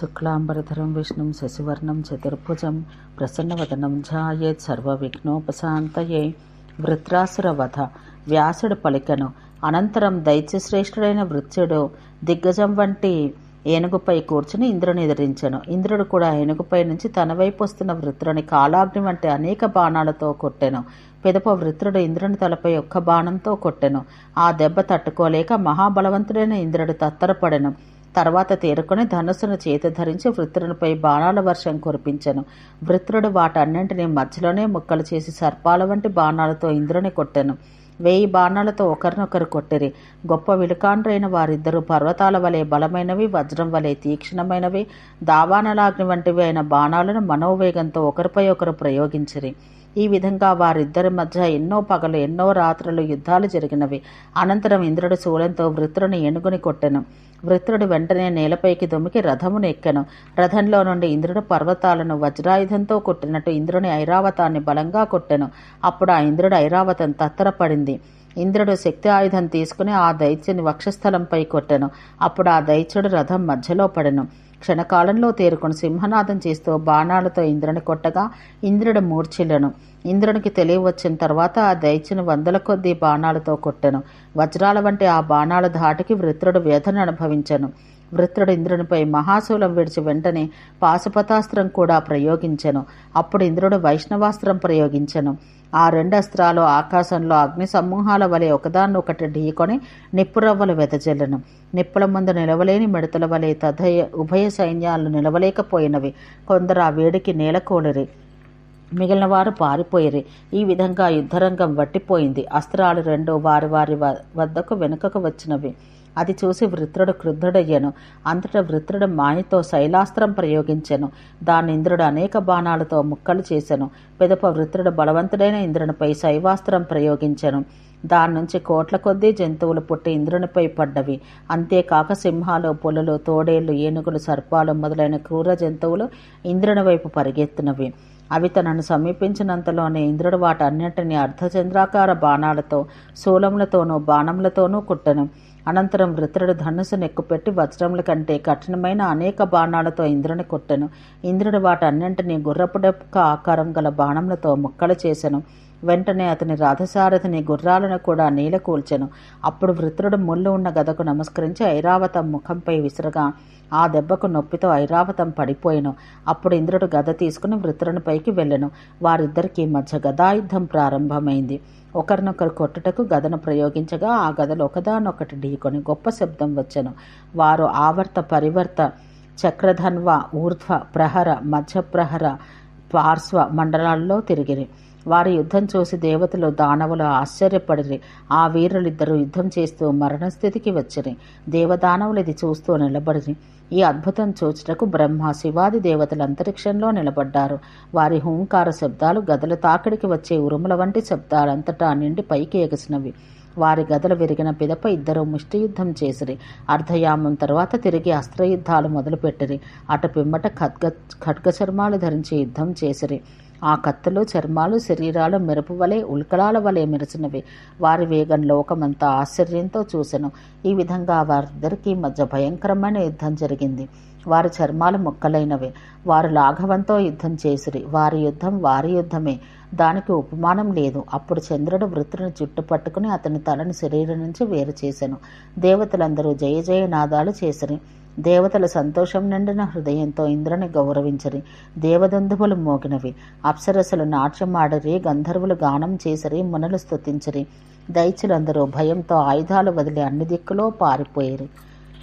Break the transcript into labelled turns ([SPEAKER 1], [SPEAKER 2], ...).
[SPEAKER 1] శుక్లాంబరధరం విష్ణుం శశివర్ణం చతుర్భుజం ప్రసన్నవదనం ఝాయేత్ సర్వవిఘ్నోపశాంతయే. వృత్రాసురవధ వ్యాసుడు పలికెను. అనంతరం దైత్యశ్రేష్ఠుడైన వృత్యుడు దిగ్గజం వంటి ఏనుగుపై కూర్చుని ఇంద్రుని ఎదిరించెను. ఇంద్రుడు కూడా ఏనుగుపై నుంచి తన వైపు వస్తున్న వృత్రుని కాలాగ్ని వంటి అనేక బాణాలతో కొట్టెను. పిదప వృత్రుడు ఇంద్రుని తలపై ఒక్క బాణంతో కొట్టెను. ఆ దెబ్బ తట్టుకోలేక మహాబలవంతుడైన ఇంద్రుడు తత్తరపడెను. తర్వాత తేరుకొని ధనుస్సును చేతి ధరించి వృత్రునిపై బాణాల వర్షం కురిపించను. వృత్రుడు వాటన్నింటినీ మధ్యలోనే ముక్కలు చేసి సర్పాల వంటి బాణాలతో ఇంద్రుని కొట్టెను. వేయి బాణాలతో ఒకరినొకరు కొట్టిరి. గొప్ప విలుకాండ్రైన వారిద్దరూ పర్వతాల వలె బలమైనవి వజ్రం వలె తీక్షణమైనవి దావానలాగ్ని వంటివి అయిన బాణాలను మనోవేగంతో ఒకరిపై ఒకరు ప్రయోగించిరి. ఈ విధంగా వారిద్దరి మధ్య ఎన్నో పగలు ఎన్నో రాత్రులు యుద్ధాలు జరిగినవి. అనంతరం ఇంద్రుడు శూలంతో వృత్రుని ఏనుగుని కొట్టెను. వృత్రుడు వెంటనే నేలపైకి దుమికి రథమును ఎక్కెను. రథంలో నుండి ఇంద్రుడు పర్వతాలను వజ్రాయుధంతో కొట్టినట్టు ఇంద్రుని ఐరావతాన్ని బలంగా కొట్టెను. అప్పుడు ఆ ఇంద్రుడు ఐరావతం తత్తరపడింది. ఇంద్రుడు శక్తి ఆయుధం తీసుకుని ఆ దైత్యుని వక్షస్థలంపై కొట్టెను. అప్పుడు ఆ దైత్యుడు రథం మధ్యలో పడెను. క్షణకాలంలో తేరుకొని సింహనాదం చేస్తూ బాణాలతో ఇంద్రుని కొట్టగా ఇంద్రుడు మూర్ఛిల్లను. ఇంద్రునికి తెలియవచ్చిన తర్వాత ఆ దైత్యుని వందల కొద్దీ బాణాలతో కొట్టెను. వజ్రాల వంటి ఆ బాణాల ధాటికి వృత్రుడు వ్యధను అనుభవించెను. వృత్రుడు ఇంద్రునిపై మహాశూలం విడిచి వెంటనే పాశుపతాస్త్రం కూడా ప్రయోగించెను. అప్పుడు ఇంద్రుడు వైష్ణవాస్త్రం ప్రయోగించెను. ఆ రెండు అస్త్రాలు ఆకాశంలో అగ్ని సమూహాల వలె ఒకదాన్నొకటి ఢీకొని నిప్పురవ్వలు వెదజల్లెను. నిప్పుల ముందు నిలవలేని మిడతల వలె తదయ ఉభయ సైన్యాలు నిలవలేకపోయినవి. కొందరు ఆ వేడికి నేలకూలిరి మిగిలిన వారు పారిపోయిరి. ఈ విధంగా యుద్ధరంగం వట్టిపోయింది. అస్త్రాలు రెండు వారి వారి వద్దకు వెనుకకు వచ్చినవి. అది చూసి వృత్రుడు క్రుద్ధుడయ్యను. అంతటా వృత్రుడు మాయతో శైలాస్త్రం ప్రయోగించెను. దాన్ని ఇంద్రుడు అనేక బాణాలతో ముక్కలు చేసెను. పెదప వృత్రుడు బలవంతుడైన ఇంద్రునిపై శైవాస్త్రం ప్రయోగించెను. దాని నుంచి కోట్ల కొద్దీ జంతువులు పుట్టి ఇంద్రునిపై పడ్డవి. అంతేకాక సింహాలు పులులు తోడేళ్ళు ఏనుగులు సర్పాలు మొదలైన క్రూర జంతువులు ఇంద్రుని వైపు పరిగెత్తినవి. అవి తనను సమీపించినంతలోనే ఇంద్రుడు వాటన్నింటినీ అర్ధచంద్రాకార బాణాలతో శూలములతోనూ బాణములతోనూ కుట్టెను. అనంతరం వృత్రుడు ధనుసు నెక్కుపెట్టి వజ్రముల కంటే కఠినమైన అనేక బాణాలతో ఇంద్రుని కొట్టెను. ఇంద్రుడు వాటన్నింటినీ గుర్రపుడెక్క ఆకారం గల బాణములతో ముక్కలు చేసెను. వెంటనే అతని రథసారథిని గుర్రాలను కూడా నీల కూల్చెను. అప్పుడు వృత్రుడు ముళ్ళు ఉన్న గదకు నమస్కరించి ఐరావతం ముఖంపై విసురగా ఆ దెబ్బకు నొప్పితో ఐరావతం పడిపోయెను. అప్పుడు ఇంద్రుడు గద తీసుకుని వృత్రుని పైకి వెళ్ళెను. వారిద్దరికీ మధ్య గదాయుద్ధం ప్రారంభమైంది. ఒకరినొకరు కొట్టుటకు గదను ప్రయోగించగా ఆ గదలు ఒకదానొకటి ఢీకొని గొప్ప శబ్దం వచ్చెను. వారు ఆవర్త పరివర్త చక్రధన్వ ఊర్ధ్వ ప్రహర మధ్య ప్రహర పార్శ్వ మండలాల్లో తిరిగిరి. వారి యుద్ధం చూసి దేవతలు దానవులు ఆశ్చర్యపడిరి. ఆ వీరులిద్దరూ యుద్ధం చేస్తూ మరణస్థితికి వచ్చిరి. దేవదానవులు ఇది చూస్తూ నిలబడిరి. ఈ అద్భుతం చూచుటకు బ్రహ్మ శివాది దేవతలు అంతరిక్షంలో నిలబడ్డారు. వారి హూంకార శబ్దాలు గదల తాకిడికి వచ్చే ఉరుముల వంటి శబ్దాలంతటా నిండి పైకి ఎగసినవి. వారి గదలు విరిగిన పిదప ఇద్దరు ముష్టియుద్ధం చేసిరి. అర్ధయామం తర్వాత తిరిగి అస్త్రయుద్ధాలు మొదలుపెట్టిరి. అటు పిమ్మట ఖడ్గ ఖడ్గ చర్మాలు ధరించి యుద్ధం చేసిరి. ఆ కత్తులు చర్మాలు శరీరాలు మెరుపు వలె ఉల్కలాల వలె మెరిసినవి. వారి వేగం లోకమంతా ఆశ్చర్యంతో చూసెను. ఈ విధంగా వారిద్దరికీ మధ్య భయంకరమైన యుద్ధం జరిగింది. వారి చర్మాలు ముక్కలైనవి. వారు లాఘవంతో యుద్ధం చేసిరి. వారి యుద్ధం వారి యుద్ధమే. దానికి ఉపమానం లేదు. అప్పుడు చంద్రుడు వృత్తుని జుట్టు పట్టుకుని అతని తలని శరీరం నుంచి వేరు చేశాను దేవతలందరూ జయ జయ నాదాలు చేసిరి. దేవతల సంతోషం నిండిన హృదయంతో ఇంద్రుని గౌరవించరి. దేవదందువులు మోగినవి. అప్సరసలు నాట్యమాడరి. గంధర్వులు గానం చేసిరి. మునలు స్తుతించరి. దైత్యులందరూ భయంతో ఆయుధాలు వదిలి అన్ని దిక్కులో పారిపోయిరి.